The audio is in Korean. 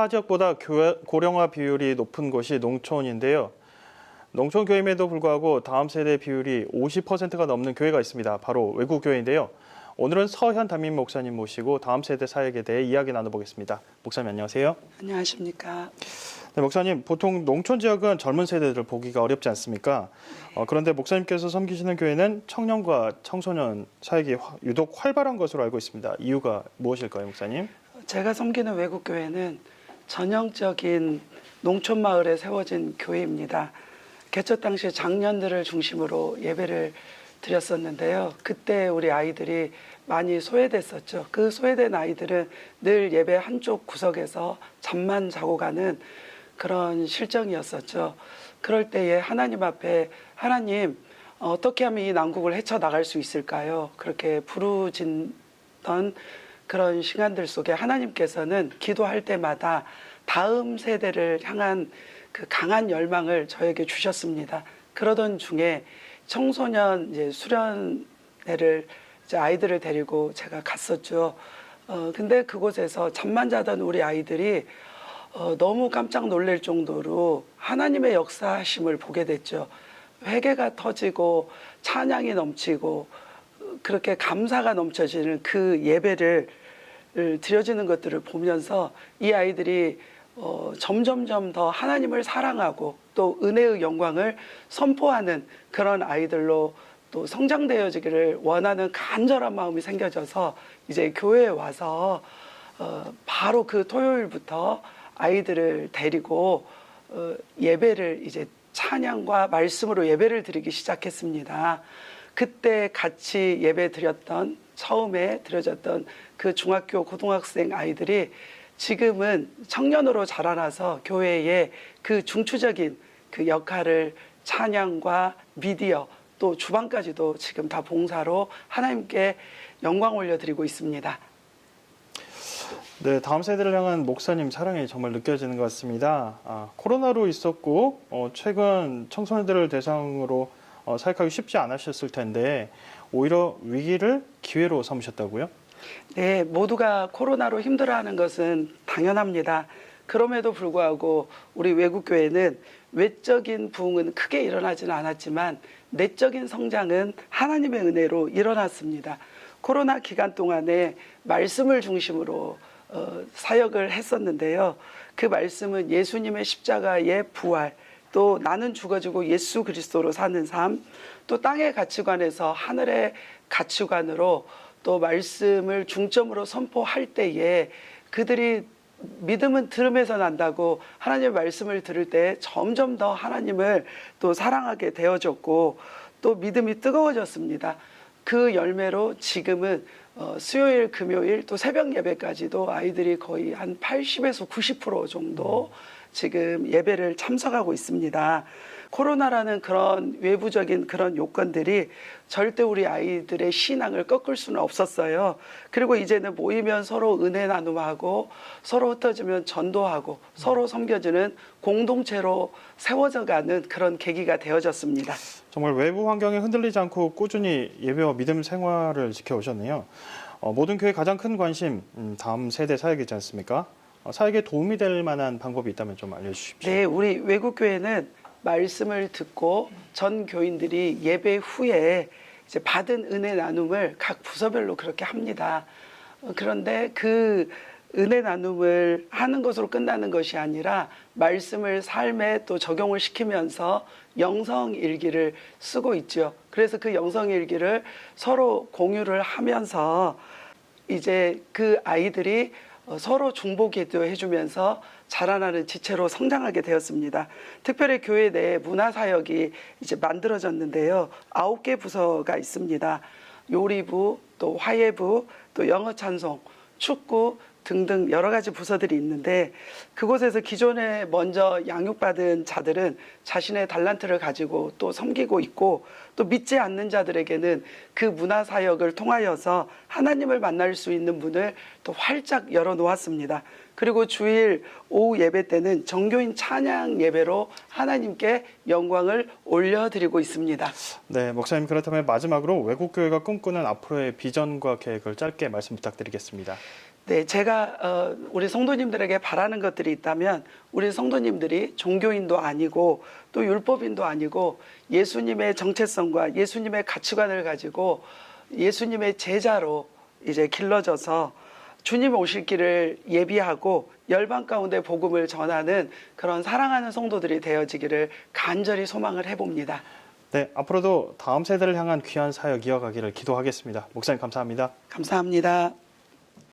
타 지역보다 고령화 비율이 높은 곳이 농촌인데요. 농촌 교회임에도 불구하고 다음 세대 비율이 50%가 넘는 교회가 있습니다. 바로 외국 교회인데요. 오늘은 서현 담임 목사님 모시고 다음 세대 사역에 대해 이야기 나눠보겠습니다. 목사님 안녕하세요. 안녕하십니까. 네, 목사님 보통 농촌 지역은 젊은 세대들을 보기가 어렵지 않습니까? 어, 그런데 목사님께서 섬기시는 교회는 청년과 청소년 사역이 화- 유독 활발한 것으로 알고 있습니다. 이유가 무엇일까요, 목사님? 제가 섬기는 외국 교회는 전형적인 농촌 마을에 세워진 교회입니다. 개척 당시 장년들을 중심으로 예배를 드렸었는데요. 그때 우리 아이들이 많이 소외됐었죠. 그 소외된 아이들은 늘 예배 한쪽 구석에서 잠만 자고 가는 그런 실정이었었죠. 그럴 때에 하나님 앞에 하나님 어떻게 하면 이 난국을 헤쳐 나갈 수 있을까요? 그렇게 부르짖던 그런 시간들 속에 하나님께서는 기도할 때마다 다음 세대를 향한 그 강한 열망을 저에게 주셨습니다. 그러던 중에 청소년 이제 수련회를 이제 아이들을 데리고 제가 갔었죠. 어 근데 그곳에서 잠만 자던 우리 아이들이 어, 너무 깜짝 놀랄 정도로 하나님의 역사하심을 보게 됐죠. 회개가 터지고 찬양이 넘치고 어, 그렇게 감사가 넘쳐지는 그 예배를 드려지는 것들을 보면서 이 아이들이 어, 점점점 더 하나님을 사랑하고 또 은혜의 영광을 선포하는 그런 아이들로 또 성장되어지기를 원하는 간절한 마음이 생겨져서 이제 교회에 와서 어, 바로 그 토요일부터 아이들을 데리고 어, 예배를 이제 찬양과 말씀으로 예배를 드리기 시작했습니다. 그때 같이 예배 드렸던 처음에 드려졌던 그 중학교 고등학생 아이들이 지금은 청년으로 자라나서 교회의 그 중추적인 그 역할을 찬양과 미디어 또 주방까지도 지금 다 봉사로 하나님께 영광 올려드리고 있습니다. 네, 다음 세대를 향한 목사님 사랑이 정말 느껴지는 것 같습니다. 아, 코로나로 있었고 어, 최근 청소년들을 대상으로 어, 사역하기 쉽지 않으셨을 텐데 오히려 위기를 기회로 삼으셨다고요? 네, 모두가 코로나로 힘들어하는 것은 당연합니다. 그럼에도 불구하고 우리 외국 교회는 외적인 부흥은 크게 일어나지는 않았지만 내적인 성장은 하나님의 은혜로 일어났습니다. 코로나 기간 동안에 말씀을 중심으로 어, 사역을 했었는데요. 그 말씀은 예수님의 십자가의 부활, 또 나는 죽어지고 예수 그리스도로 사는 삶, 또 땅의 가치관에서 하늘의 가치관으로 또 말씀을 중점으로 선포할 때에 그들이 믿음은 들음에서 난다고 하나님의 말씀을 들을 때 점점 더 하나님을 또 사랑하게 되어졌고 또 믿음이 뜨거워졌습니다. 그 열매로 지금은 어, 수요일, 금요일 또 새벽 예배까지도 아이들이 거의 한 80에서 90% 정도 지금 예배를 참석하고 있습니다. 코로나라는 그런 외부적인 그런 요건들이 절대 우리 아이들의 신앙을 꺾을 수는 없었어요. 그리고 이제는 모이면 서로 은혜 나눔하고 서로 흩어지면 전도하고 서로 섬겨주는 공동체로 세워져 가는 그런 계기가 되어졌습니다. 정말 외부 환경에 흔들리지 않고 꾸준히 예배와 믿음 생활을 지켜오셨네요. 어, 모든 교회 가장 큰 관심 음, 다음 세대 사역이지 않습니까? 어, 사역에 도움이 될 만한 방법이 있다면 좀 알려주십시오. 네, 우리 외국 교회는 말씀을 듣고 전 교인들이 예배 후에 이제 받은 은혜 나눔을 각 부서별로 그렇게 합니다. 어, 그런데 그 은혜 나눔을 하는 것으로 끝나는 것이 아니라 말씀을 삶에 또 적용을 시키면서 영성 일기를 쓰고 있죠. 그래서 그 영성 일기를 서로 공유를 하면서 이제 그 아이들이 어, 서로 중보 기도 해 주면서 자라나는 지체로 성장하게 되었습니다. 특별히 교회 내에 문화 사역이 이제 만들어졌는데요. 아홉 개 부서가 있습니다. 요리부, 또 화예부, 또 영어 찬송, 축구 등등 여러 가지 부서들이 있는데 그곳에서 기존에 먼저 양육받은 자들은 자신의 달란트를 가지고 또 섬기고 있고 또 믿지 않는 자들에게는 그 문화 사역을 통하여서 하나님을 만날 수 있는 문을 또 활짝 열어 놓았습니다. 그리고 주일 오후 예배 때는 정교인 찬양 예배로 하나님께 영광을 올려드리고 있습니다. 네, 목사님 그렇다면 마지막으로 외국 교회가 꿈꾸는 앞으로의 비전과 계획을 짧게 말씀 부탁드리겠습니다. 네, 제가 어, 우리 성도님들에게 바라는 것들이 있다면 우리 성도님들이 종교인도 아니고 또 율법인도 아니고 예수님의 정체성과 예수님의 가치관을 가지고 예수님의 제자로 이제 길러져서 주님 오실 길을 예비하고 열방 가운데 복음을 전하는 그런 사랑하는 성도들이 되어지기를 간절히 소망을 해봅니다. 네, 앞으로도 다음 세대를 향한 귀한 사역 이어가기를 기도하겠습니다. 목사님 감사합니다. 감사합니다.